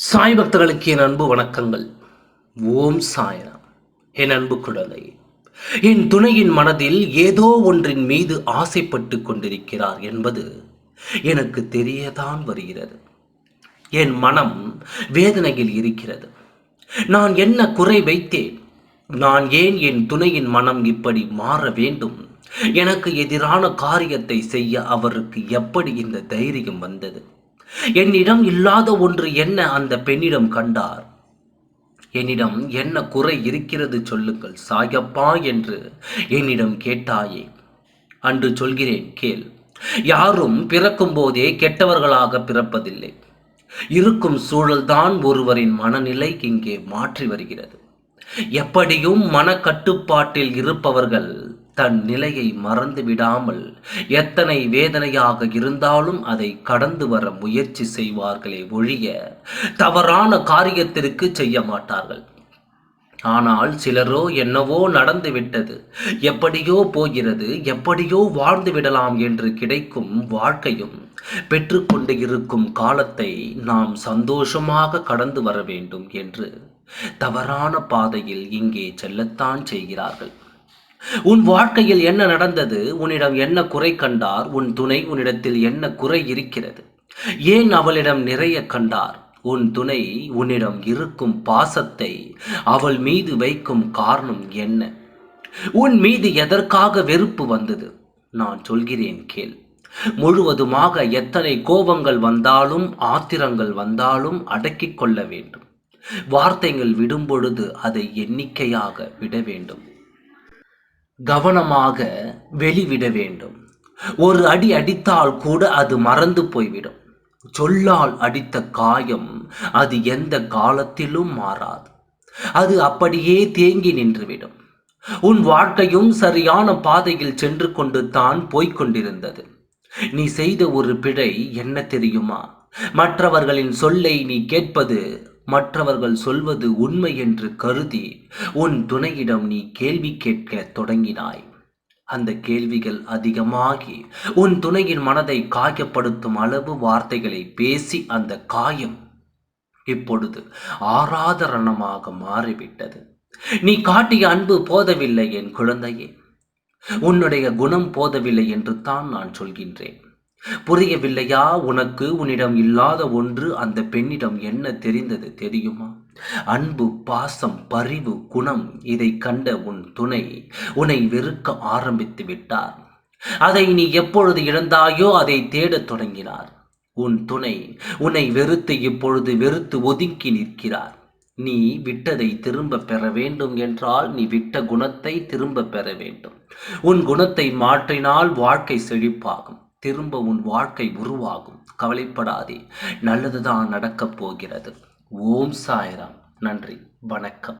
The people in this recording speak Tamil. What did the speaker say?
சாய் பக்தர்களுக்கு என் அன்பு வணக்கங்கள். ஓம் சாயராம். என் அன்பு குழந்தை என் துணையின் மனதில் ஏதோ ஒன்றின் மீது ஆசைப்பட்டு கொண்டிருக்கிறார் என்பது எனக்கு தெரியதான் வருகிறது. என் மனம் வேதனையில் இருக்கிறது. நான் என்ன குறை வைத்தேன்? நான் ஏன் என் துணையின் மனம் இப்படி மாற வேண்டும்? எனக்கு எதிரான காரியத்தை செய்ய அவருக்கு எப்படி இந்த தைரியம் வந்தது? என்னிடம் இல்லாத ஒன்று என்ன? அந்த பெண்ணிடம் கண்டார். என்னிடம் என்ன குறை இருக்கிறது சொல்லுங்கள் சாயப்பா என்று என்னிடம் கேட்டாயே. அன்று சொல்கிறேன் கேள். யாரும் பிறக்கும் போதே கெட்டவர்களாக பிறப்பதில்லை. இருக்கும் சூழல்தான் ஒருவரின் மனநிலை இங்கே மாற்றி வருகிறது. எப்படியும் மனக்கட்டுப்பாட்டில் இருப்பவர்கள் தன் நிலையை மறந்து விடாமல் எத்தனை வேதனையாக இருந்தாலும் அதை கடந்து வர முயற்சி செய்வார்களே ஒழிய தவறான காரியத்திற்கு செய்ய மாட்டார்கள். ஆனால் சிலரோ என்னவோ நடந்து விட்டது. எப்படியோ போகிறது எப்படியோ வாழ்ந்து விடலாம் என்று கிடைக்கும் வாழ்க்கையும் பெற்றுக்கொண்டு இருக்கும் காலத்தை நாம் சந்தோஷமாக கடந்து வர வேண்டும் என்று தவறான பாதையில் இங்கே செல்லத்தான் செய்கிறார்கள். உன் வாழ்க்கையில் என்ன நடந்தது? உன்னிடம் என்ன குறை கண்டார்? உன் துணை உன்னிடத்தில் என்ன குறை இருக்கிறது? ஏன் அவளிடம் நிறைய கண்டார்? உன் துணை உன்னிடம் இருக்கும் பாசத்தை அவள் மீது வைக்கும் காரணம் என்ன? உன் மீது எதற்காக வெறுப்பு வந்தது? நான் சொல்கிறேன் கேள். முழுவதுமாக எத்தனை கோபங்கள் வந்தாலும் ஆத்திரங்கள் வந்தாலும் அடக்கிக் கொள்ள வேண்டும். வார்த்தைகள் விடும் பொழுது அதை எண்ணிக்கையாக விட வேண்டும். கவனமாக வெளிவிட வேண்டும். ஒரு அடி அடித்தால் கூட அது மறந்து போய்விடும். சொல்லால் அடித்த காயம் அது எந்த காலத்திலும் மாறாது. அது அப்படியே தேங்கி நின்றுவிடும். உன் வாழ்க்கையும் சரியான பாதையில் சென்று கொண்டு தான் போய்கொண்டிருந்தது நீ செய்த ஒரு பிழை என்ன தெரியுமா? மற்றவர்களின் சொல்லை நீ கேட்பது மற்றவர்கள் சொல்வது உண்மை என்று கருதி உன் துணையிடம் நீ கேள்வி கேட்க தொடங்கினாய். அந்த கேள்விகள் அதிகமாகி உன் துணையின் மனதை காயப்படுத்தும் அளவு வார்த்தைகளை பேசி அந்த காயம் இப்பொழுது ஆராதரணமாக மாறிவிட்டது. நீ காட்டிய அன்பு போதவில்லை என் குழந்தையே. உன்னுடைய குணம் போதவில்லை என்று தான் நான் சொல்கின்றேன். புரியவில்லையா? உனக்கு உன்னிடம் இல்லாத ஒன்று அந்த பெண்ணிடம் என்ன தெரிந்தது தெரியுமா? அன்பு பாசம் பரிவு குணம் இதை கண்ட உன் துணை உன்னை வெறுக்க ஆரம்பித்து விட்டார். அதை நீ எப்பொழுது இழந்தாயோ அதை தேடத் தொடங்கினார். உன் துணை உன்னை வெறுத்து இப்பொழுது வெறுத்து ஒதுக்கி நிற்கிறார். நீ விட்டதை திரும்ப பெற வேண்டும் என்றால் நீ விட்ட குணத்தை திரும்ப பெற வேண்டும். உன் குணத்தை மாற்றினால் வாழ்க்கை செழிப்பாகும். திரும்ப உன் வாழ்க்கை உருவாகும். கவலைப்படாதே. நல்லதுதான் நடக்கப் போகிறது. ஓம் சாய்ராம். நன்றி. வணக்கம்.